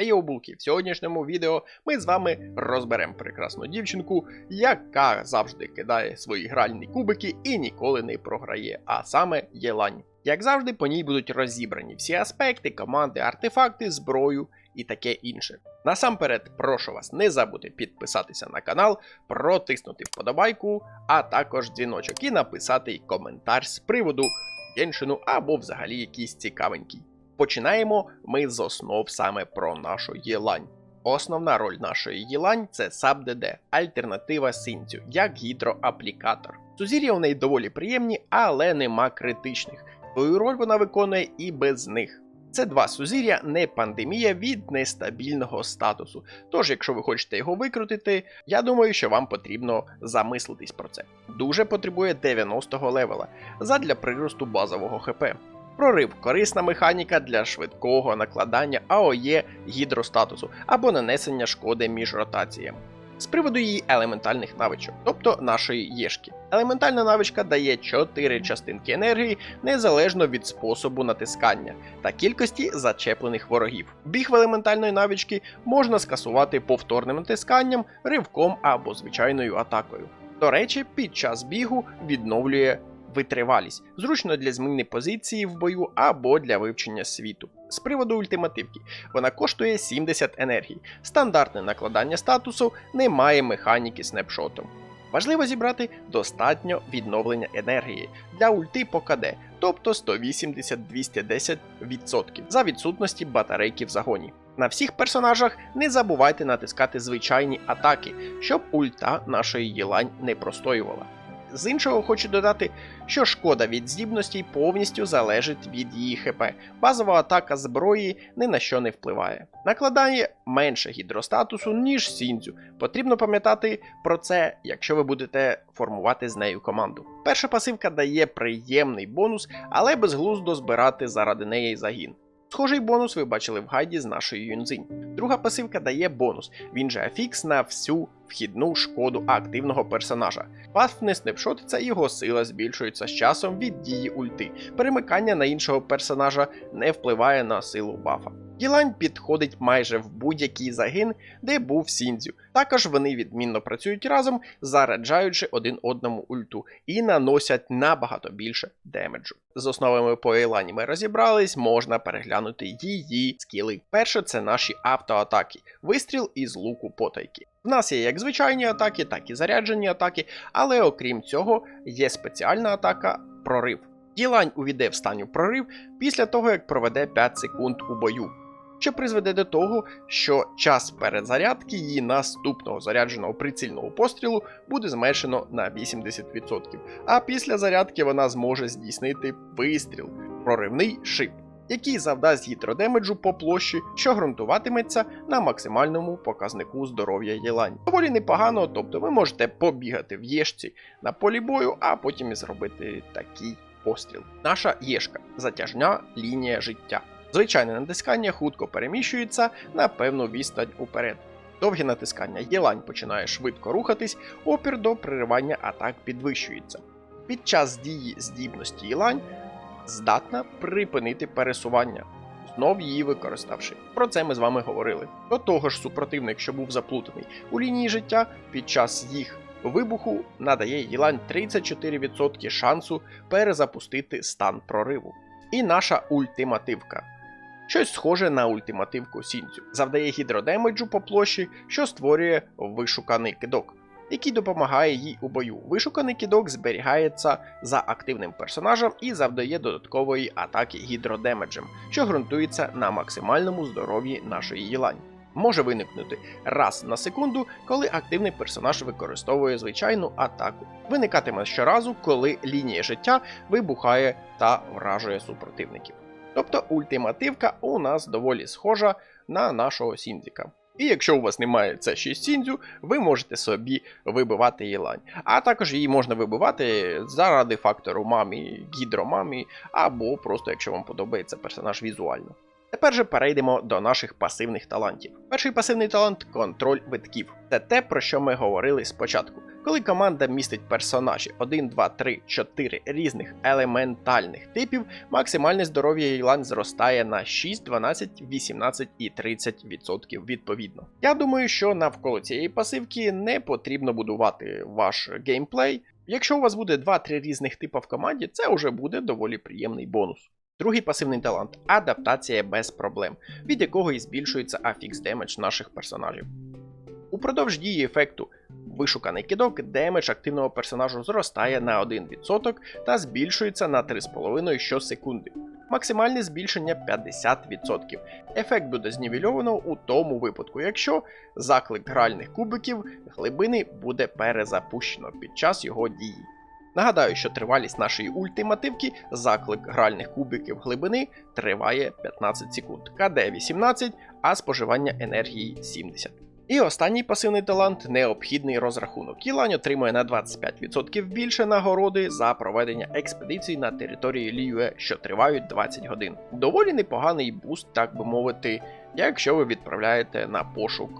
Ейоу, булки, в сьогоднішньому відео ми з вами розберемо прекрасну дівчинку, яка завжди кидає свої гральні кубики і ніколи не програє, а саме Єлань. Як завжди, по ній будуть розібрані всі аспекти, команди, артефакти, зброю і таке інше. Насамперед, прошу вас не забути підписатися на канал, протиснути вподобайку, а також дзвіночок і написати коментар з приводу Геншину або взагалі якийсь цікавенький. Починаємо ми з основ саме про нашу Єлань. Основна роль нашої Єлань це SubDD, альтернатива синцю, як гідроаплікатор. Сузір'я у неї доволі приємні, але нема критичних. Свою роль вона виконує і без них. Це два сузір'я, не пандемія від нестабільного статусу. Тож, якщо ви хочете його викрутити, я думаю, що вам потрібно замислитись про це. Дуже потребує 90-го левела задля приросту базового ХП. Прорив корисна механіка для швидкого накладання АОЄ гідростатусу або нанесення шкоди між ротаціями. З приводу її елементальних навичок, тобто нашої єшки. Елементальна навичка дає 4 частинки енергії незалежно від способу натискання та кількості зачеплених ворогів. Біг в елементальної навички можна скасувати повторним натисканням, ривком або звичайною атакою. До речі, під час бігу відновлює витривалість, зручно для зміни позиції в бою або для вивчення світу. З приводу ультимативки, вона коштує 70 енергій. Стандартне накладання статусу не має механіки снапшотом. Важливо зібрати достатньо відновлення енергії для ульти по КД, тобто 180-210% за відсутності батарейки в загоні. На всіх персонажах не забувайте натискати звичайні атаки, щоб ульта нашої Єлань не простоювала. З іншого хочу додати, що шкода від здібностей повністю залежить від її ХП. Базова атака зброї ні на що не впливає. Накладає менше гідростатусу, ніж Сінзю. Потрібно пам'ятати про це, якщо ви будете формувати з нею команду. Перша пасивка дає приємний бонус, але безглуздо збирати заради неї загін. Схожий бонус ви бачили в гайді з нашої юнзинь. Друга пасивка дає бонус, він же афікс на всю вхідну шкоду активного персонажа. Паф не це його сила збільшується з часом від дії ульти. Перемикання на іншого персонажа не впливає на силу бафа. Ділань підходить майже в будь-який загин, де був Сіндзю. Також вони відмінно працюють разом, заряджаючи один одному ульту, і наносять набагато більше демеджу. З основами по Ейлані ми розібрались, можна переглянути її скіли. Перше це наші автоатаки, вистріл із луку потайки. В нас є як звичайні атаки, так і заряджені атаки, але окрім цього є спеціальна атака прорив. Ділань увійде в стані прорив після того, як проведе 5 секунд у бою, що призведе до того, що час перезарядки її наступного зарядженого прицільного пострілу буде зменшено на 80%, а після зарядки вона зможе здійснити вистріл, проривний шип який завдасть гідродемеджу по площі, що ґрунтуватиметься на максимальному показнику здоров'я Єлань. Доволі непогано, тобто ви можете побігати в єшці на полі бою, а потім і зробити такий постріл. Наша єшка затяжня лінія життя. Звичайне натискання хутко переміщується на певну відстань уперед. Довге натискання Єлань починає швидко рухатись, опір до приривання атак підвищується. Під час дії здібності Єлань здатна припинити пересування, знов її використавши. Про це ми з вами говорили. До того ж, супротивник, що був заплутаний у лінії життя, під час їх вибуху надає Єлань 34% шансу перезапустити стан прориву. І наша ультимативка. Щось схоже на ультимативку Сінцю. Завдає гідродемеджу по площі, що створює вишуканий кидок який допомагає їй у бою. Вишуканий кідок зберігається за активним персонажем і завдає додаткової атаки гідродемеджем, що ґрунтується на максимальному здоров'ї нашої Єлань. Може виникнути раз на секунду, коли активний персонаж використовує звичайну атаку. Виникатиме щоразу, коли лінія життя вибухає та вражує супротивників. Тобто ультимативка у нас доволі схожа на нашого Сіндзіка. І якщо у вас немає це 6 сіндзю, ви можете собі вибивати її лань. А також її можна вибивати заради фактору мамі, гідромамі, або просто якщо вам подобається персонаж візуально. Тепер же перейдемо до наших пасивних талантів. Перший пасивний талант контроль витків. Це те, про що ми говорили спочатку. Коли команда містить персонажі 1, 2, 3, 4 різних елементальних типів, максимальне здоров'я Єйлань зростає на 6, 12, 18 і 30% відповідно. Я думаю, що навколо цієї пасивки не потрібно будувати ваш геймплей. Якщо у вас буде 2-3 різних типа в команді, це вже буде доволі приємний бонус. Другий пасивний талант адаптація без проблем, від якого і збільшується афікс демедж наших персонажів. Упродовж дії ефекту вишуканий кидок, демедж активного персонажу зростає на 1% та збільшується на 3,5 щосекунди. Максимальне збільшення 50%. Ефект буде знівельовано у тому випадку, якщо заклик гральних кубиків глибини буде перезапущено під час його дії. Нагадаю, що тривалість нашої ультимативки заклик гральних кубиків глибини триває 15 секунд, КД 18, а споживання енергії 70. І останній пасивний талант необхідний розрахунок. Єлань отримує на 25% більше нагороди за проведення експедицій на території Ліюе, що тривають 20 годин. Доволі непоганий буст, так би мовити, якщо ви відправляєте на пошук,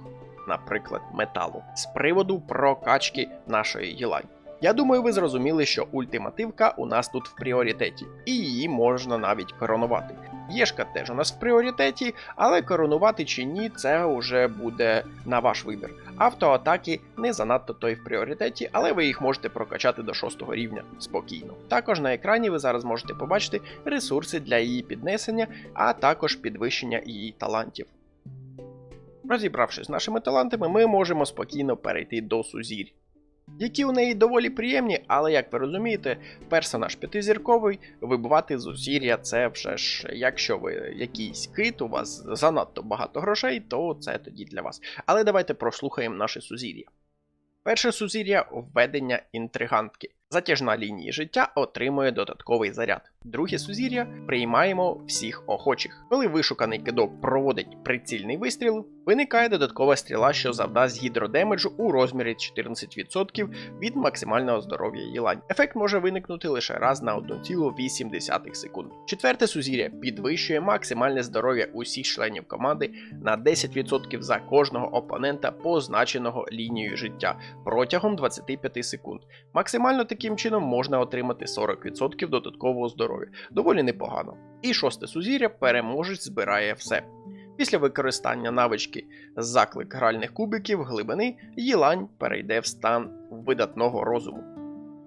наприклад, металу. З приводу прокачки нашої Єлань. Я думаю, ви зрозуміли, що ультимативка у нас тут в пріоритеті, і її можна навіть коронувати. Єшка теж у нас в пріоритеті, але коронувати чи ні, це вже буде на ваш вибір. Автоатаки не занадто той в пріоритеті, але ви їх можете прокачати до 6 рівня спокійно. Також на екрані ви зараз можете побачити ресурси для її піднесення, а також підвищення її талантів. Розібравшись з нашими талантами, ми можемо спокійно перейти до сузір'я які у неї доволі приємні, але як ви розумієте, персонаж п'ятизірковий, вибивати з усір'я це вже ж, якщо ви якийсь кит, у вас занадто багато грошей, то це тоді для вас. Але давайте прослухаємо наше сузір'я. Перше сузір'я введення інтригантки. Затяжна лінії життя отримує додатковий заряд. Друге сузір'я приймаємо всіх охочих. Коли вишуканий кидок проводить прицільний вистріл, виникає додаткова стріла, що завдасть гідродемеджу у розмірі 14% від максимального здоров'я Єлань. Ефект може виникнути лише раз на 1,8 секунд. Четверте сузір'я підвищує максимальне здоров'я усіх членів команди на 10% за кожного опонента, позначеного лінією життя протягом 25 секунд. Максимально таким чином можна отримати 40% додаткового здоров'я. Доволі непогано. І шосте сузір'я переможець збирає все. Після використання навички заклик гральних кубиків глибини Єлань перейде в стан видатного розуму.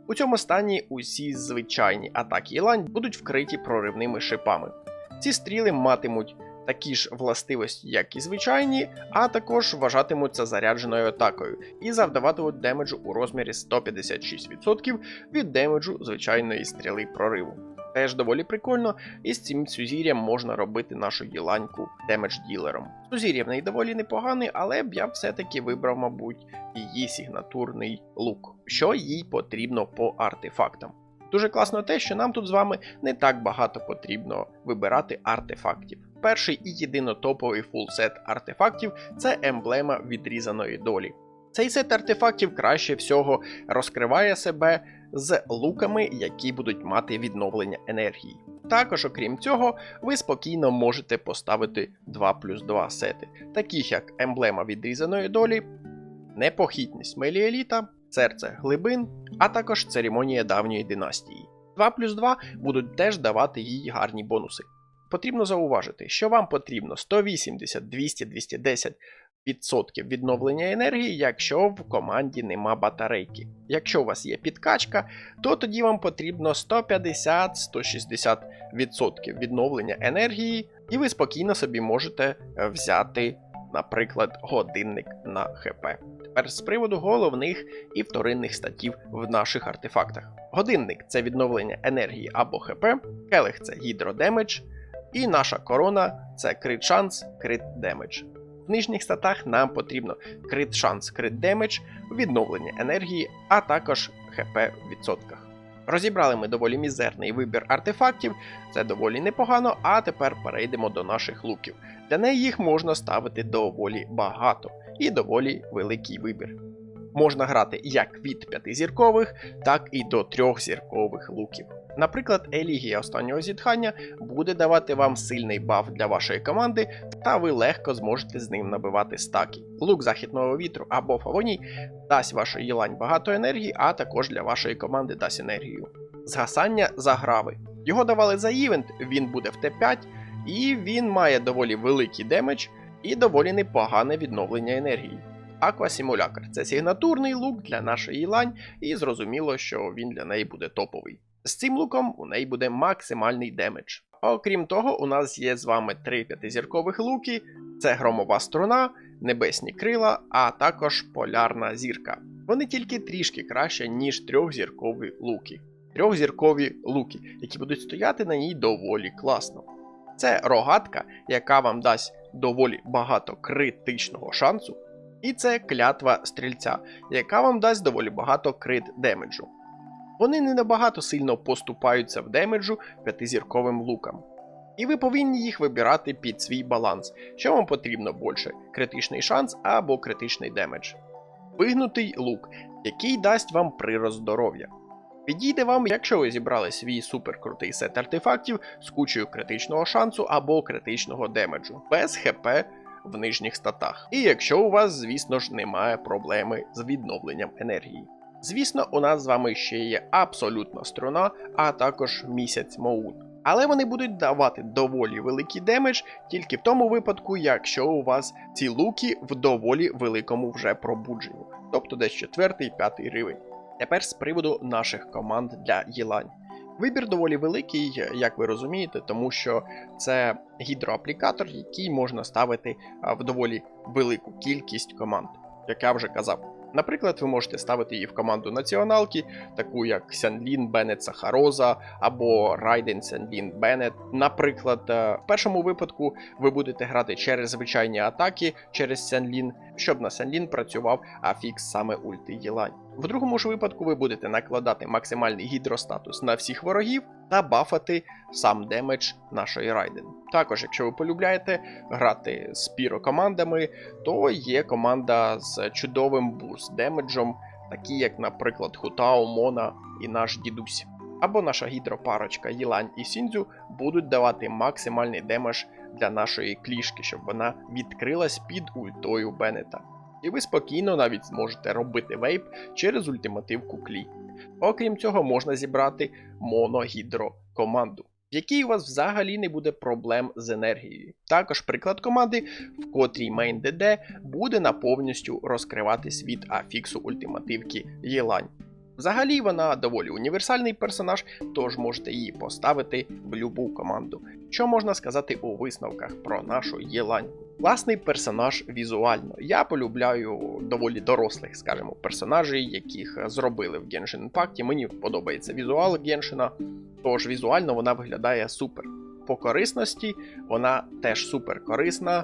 У цьому стані усі звичайні атаки Єлань будуть вкриті проривними шипами. Ці стріли матимуть такі ж властивості, як і звичайні, а також вважатимуться зарядженою атакою і завдаватимуть демеджу у розмірі 156% від демеджу звичайної стріли прориву. Теж доволі прикольно, і з цим сузір'ям можна робити нашу діланьку демедж ділером. Сузір'я в неї доволі непоганий, але б я все-таки вибрав, мабуть, її сигнатурний лук, що їй потрібно по артефактам. Дуже класно те, що нам тут з вами не так багато потрібно вибирати артефактів. Перший і єдинотоповий фулсет артефактів це емблема відрізаної долі. Цей сет артефактів краще всього розкриває себе з луками, які будуть мати відновлення енергії. Також, окрім цього, ви спокійно можете поставити 2 плюс 2 сети, таких як емблема відрізаної долі, непохитність Меліеліта, серце глибин, а також церемонія давньої династії. 2 плюс 2 будуть теж давати їй гарні бонуси. Потрібно зауважити, що вам потрібно 180, 200, 210 відсотків відновлення енергії, якщо в команді нема батарейки. Якщо у вас є підкачка, то тоді вам потрібно 150-160% відновлення енергії, і ви спокійно собі можете взяти, наприклад, годинник на ХП. Тепер з приводу головних і вторинних статів в наших артефактах. Годинник це відновлення енергії або ХП, келих це гідродемедж, і наша корона це крит шанс, крит демедж. В нижніх статах нам потрібно крит шанс, крит демедж, відновлення енергії, а також ХП в відсотках. Розібрали ми доволі мізерний вибір артефактів, це доволі непогано, а тепер перейдемо до наших луків. Для неї їх можна ставити доволі багато і доволі великий вибір. Можна грати як від 5 зіркових, так і до 3 зіркових луків. Наприклад, Елігія останнього зітхання буде давати вам сильний баф для вашої команди, та ви легко зможете з ним набивати стаки. Лук західного вітру або фавоній дасть вашій Єлань багато енергії, а також для вашої команди дасть енергію. Згасання заграви. Його давали за івент, він буде в Т5, і він має доволі великий демедж і доволі непогане відновлення енергії. Аквасимулякр це сигнатурний лук для нашої Єлань, і зрозуміло, що він для неї буде топовий. З цим луком у неї буде максимальний демедж. Окрім того, у нас є з вами три п'ятизіркових луки: це громова струна, небесні крила, а також полярна зірка. Вони тільки трішки краще, ніж трьохзіркові луки. Трьохзіркові луки, які будуть стояти на ній доволі класно. Це рогатка, яка вам дасть доволі багато критичного шансу. І це клятва стрільця, яка вам дасть доволі багато крит демеджу. Вони не набагато сильно поступаються в демеджу п'ятизірковим лукам. І ви повинні їх вибирати під свій баланс, що вам потрібно більше критичний шанс або критичний демедж. Вигнутий лук, який дасть вам прирост здоров'я. Підійде вам, якщо ви зібрали свій суперкрутий сет артефактів з кучею критичного шансу або критичного демеджу, без ХП в нижніх статах. І якщо у вас, звісно ж, немає проблеми з відновленням енергії. Звісно, у нас з вами ще є абсолютна струна, а також місяць Моун. Але вони будуть давати доволі великий демедж тільки в тому випадку, якщо у вас ці луки в доволі великому вже пробудженні, тобто десь 4-5 рівень. Тепер з приводу наших команд для Єлань. Вибір доволі великий, як ви розумієте, тому що це гідроаплікатор, який можна ставити в доволі велику кількість команд, як я вже казав. Наприклад, ви можете ставити її в команду націоналки, таку як Сянлін Беннет Сахароза або Райден Сянлін Беннет. Наприклад, е, в першому випадку ви будете грати через звичайні атаки через Сянлін, щоб на Сянлін працював афікс саме ульти Єлань. В другому ж випадку ви будете накладати максимальний гідростатус на всіх ворогів та бафати сам демедж нашої Райден. Також, якщо ви полюбляєте грати з піро-командами, то є команда з чудовим бурст демеджем, такі як, наприклад, Хутао, Мона і наш дідусь. Або наша гідропарочка Єлань і Сіндзю будуть давати максимальний демедж для нашої клішки, щоб вона відкрилась під ультою Беннета. І ви спокійно навіть зможете робити вейп через ультимативку клі. Окрім цього, можна зібрати моногідро команду, в якій у вас взагалі не буде проблем з енергією. Також приклад команди, в котрій мейн ДД буде на повністю розкриватись від афіксу ультимативки Єлань. Взагалі вона доволі універсальний персонаж, тож можете її поставити в любу команду. Що можна сказати у висновках про нашу Єлань? Класний персонаж візуально. Я полюбляю доволі дорослих, скажімо, персонажей, яких зробили в Genshin Impact. Мені подобається візуал Геншина, тож візуально вона виглядає супер. По корисності вона теж супер корисна.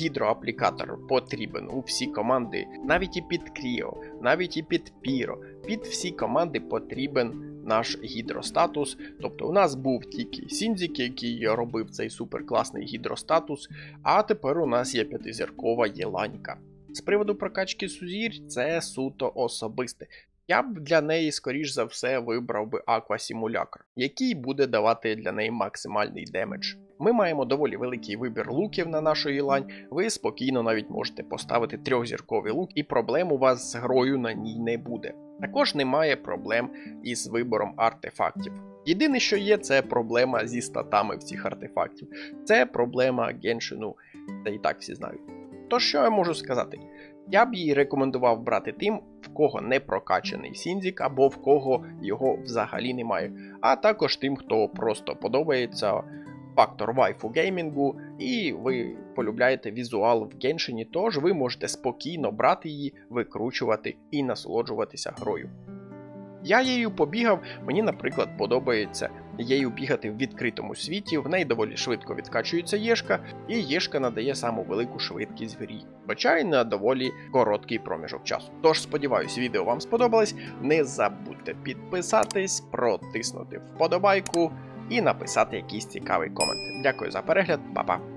Гідроаплікатор потрібен у всі команди, навіть і під Кріо, навіть і під Піро. Під всі команди потрібен наш гідростатус. Тобто у нас був тільки Сіндзік, який робив цей суперкласний гідростатус, а тепер у нас є п'ятизіркова єланька. З приводу прокачки Сузір, це суто особисте. Я б для неї, скоріш за все, вибрав би Аквасимулякр, який буде давати для неї максимальний демедж. Ми маємо доволі великий вибір луків на нашу Єлань, ви спокійно навіть можете поставити трьохзірковий лук, і проблем у вас з грою на ній не буде. Також немає проблем із вибором артефактів. Єдине, що є, це проблема зі статами всіх артефактів. Це проблема геншину, це і так всі знають. То що я можу сказати? Я б їй рекомендував брати тим, в кого не прокачаний Сінзік або в кого його взагалі немає, а також тим, хто просто подобається фактор вайфу геймінгу, і ви полюбляєте візуал в геншині, тож ви можете спокійно брати її, викручувати і насолоджуватися грою. Я її побігав, мені, наприклад, подобається її бігати в відкритому світі, в неї доволі швидко відкачується єшка, і єшка надає саму велику швидкість в грі, хоча й на доволі короткий проміжок часу. Тож сподіваюсь, відео вам сподобалось. Не забудьте підписатись, протиснути вподобайку і написати якийсь цікавий комент. Дякую за перегляд, па-па!